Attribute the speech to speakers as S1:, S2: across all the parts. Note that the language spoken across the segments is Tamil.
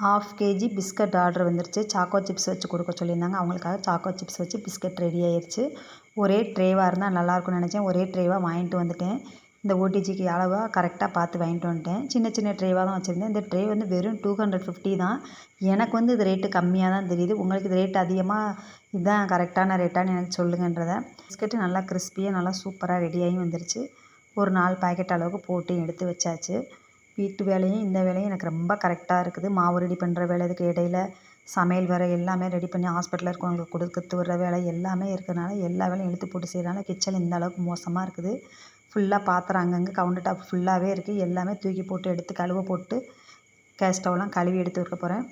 S1: ஹாஃப் கேஜி பிஸ்கட் ஆர்டர் வந்துருச்சு. சாக்கோ சிப்ஸ் வச்சு கொடுக்க சொல்லியிருந்தாங்க. அவங்களுக்காக சாக்கோ சிப்ஸ் வச்சு பிஸ்கட் ரெடி ஆயிடுச்சு ஒரே ட்ரேவாக இருந்தால் நல்லாயிருக்கும்னு நினச்சேன். ஒரே ட்ரேவாக வாங்கிட்டு வந்துட்டேன். இந்த ஓடிஜிக்கு அளவாக கரெக்டாக பார்த்து வாங்கிட்டு வந்துட்டேன். சின்ன சின்ன ட்ரேவாக தான் வச்சுருந்தேன். இந்த ட்ரே வந்து வெறும் டூ ஹண்ட்ரட் ஃபிஃப்டி தான். எனக்கு வந்து இது ரேட்டு கம்மியாக தான் தெரியுது. உங்களுக்கு இது ரேட் அதிகமாக இதுதான் கரெக்டான ரேட்டான்னு எனக்கு சொல்லுங்கன்றத. பிஸ்கட்டு நல்லா கிறிஸ்பியாக நல்லா சூப்பராக ரெடியாகி வந்துருச்சு. ஒரு நாலு பாக்கெட் அளவுக்கு போட்டு எடுத்து வச்சாச்சு. வீட்டு வேலையும் இந்த வேலையும் எனக்கு ரொம்ப கரெக்டாக இருக்குது. மாவு ரெடி பண்ணுற வேலை இதுக்கு இடையில சமையல் வேறு எல்லாமே ரெடி பண்ணி ஹாஸ்பிட்டலில் இருக்கவங்களுக்கு கொடுக்கறது வர வேலை எல்லாமே இருக்கிறனால எல்லா வேலையும் இழுத்து போட்டு செய்கிறனால கிச்சன் இந்த அளவுக்கு மோசமாக இருக்குது. ஃபுல்லாக பாத்திரம் அங்கங்கே கவுண்டர் டாப் ஃபுல்லாகவே இருக்குது எல்லாமே தூக்கி போட்டு எடுத்து கழுவ போட்டு கேஸ் ஸ்டவ்லாம் கழுவி எடுத்து வைக்க போகிறேன்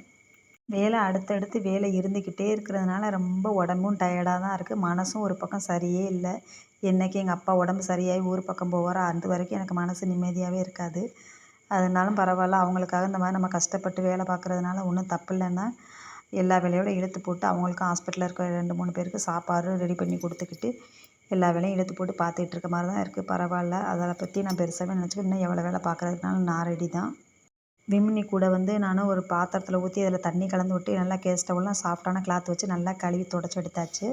S1: வேலை அடுத்தடுத்து வேலை இருந்துக்கிட்டே இருக்கிறதுனால ரொம்ப உடம்பும் டயர்டாக தான் இருக்குது மனசும் ஒரு பக்கம் சரியே இல்லை. என்றைக்கு எங்கள் அப்பா உடம்பு சரியாகி ஊர் பக்கம் போவாரோ அது வரைக்கும் எனக்கு மனசு நிம்மதியாகவே இருக்காது. அதனாலும் பரவாயில்ல அவங்களுக்காக இந்த மாதிரி நம்ம கஷ்டப்பட்டு வேலை பார்க்குறதுனால ஒன்றும் தப்பு இல்லைன்னா எல்லா வேலையோடு இழுத்து போட்டு அவங்களுக்கும் ஹாஸ்பிட்டலில் இருக்க ரெண்டு மூணு பேருக்கு சாப்பாடு ரெடி பண்ணி கொடுத்துக்கிட்டு எல்லா வேலையும் இழுத்து போட்டு பார்த்துட்டு இருக்க மாதிரி தான் இருக்குது பரவாயில்ல. அதை பற்றி நான் பெருசாகவே நினச்சிக்கிட்டு இன்னும் எவ்வளோ வேலை பார்க்குறதுனாலும் நான் ரெடி தான். விம்னி கூட வந்து நான் ஒரு பாத்திரத்தில் ஊற்றி அதில் தண்ணி கலந்து விட்டு நல்லா கேஸ் ஸ்டவ்லாம் சாஃப்டான கிளாத் வச்சு நல்லா கழுவி தொடச்சி எடுத்தாச்சு.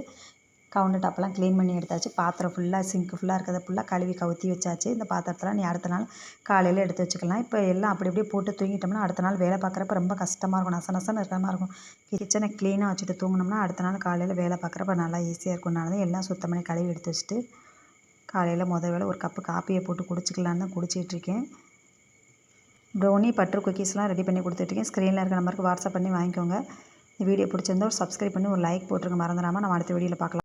S1: கவுண்டர் டாப்பெல்லாம் க்ளீன் பண்ணி எடுத்தாச்சு. பாத்திரம் ஃபுல்லாக சிங்க் ஃபுல்லாக இருக்கிறத ஃபுல்லாக கழுவி கவுத்தி வச்சாச்சு. இந்த பாத்திரத்தெல்லாம் நீ அடுத்த நாள் காலையில் எடுத்து வச்சுக்கலாம். இப்போ எல்லாம் அப்படி அப்படியே போட்டு தூங்கிட்டோம்னா அடுத்த நாள் வேலை பார்க்குறப்ப ரொம்ப கஷ்டமாக இருக்கும். நச நசன்னு இருக்கிற மாதிரி இருக்கும். கிச்சனை க்ளீனாக வச்சுட்டு தூங்கினோம்னா அடுத்த நாள் காலையில் வேலை பார்க்குறப்ப நல்லா ஈஸியாக இருக்கும்னால தான் எல்லாம் சுத்தம் பண்ணி கழுவி எடுத்து வச்சுட்டு காலையில் முதல் வேலை ஒரு கப்பு காப்பியை போட்டு குடிச்சிக்கலான்னு தான் குடிச்சிட்ருக்கேன் ப்ரௌனி பட்டர் குக்கீஸ்லாம் ரெடி பண்ணி கொடுத்துட்ருக்கேன் ஸ்க்ரீனில் இருக்க நம்பருக்கு வாட்ஸ்அப் பண்ணி வாங்கிக்கோங்க. இந்த வீடியோ பிடிச்சிருந்தா ஒரு சப்ஸ்கிரைப் பண்ணி ஒரு லைக் போட்டுருங்க. மறந்துடாமல் நம்ம அடுத்த வீடியோவில் பார்க்கலாம்.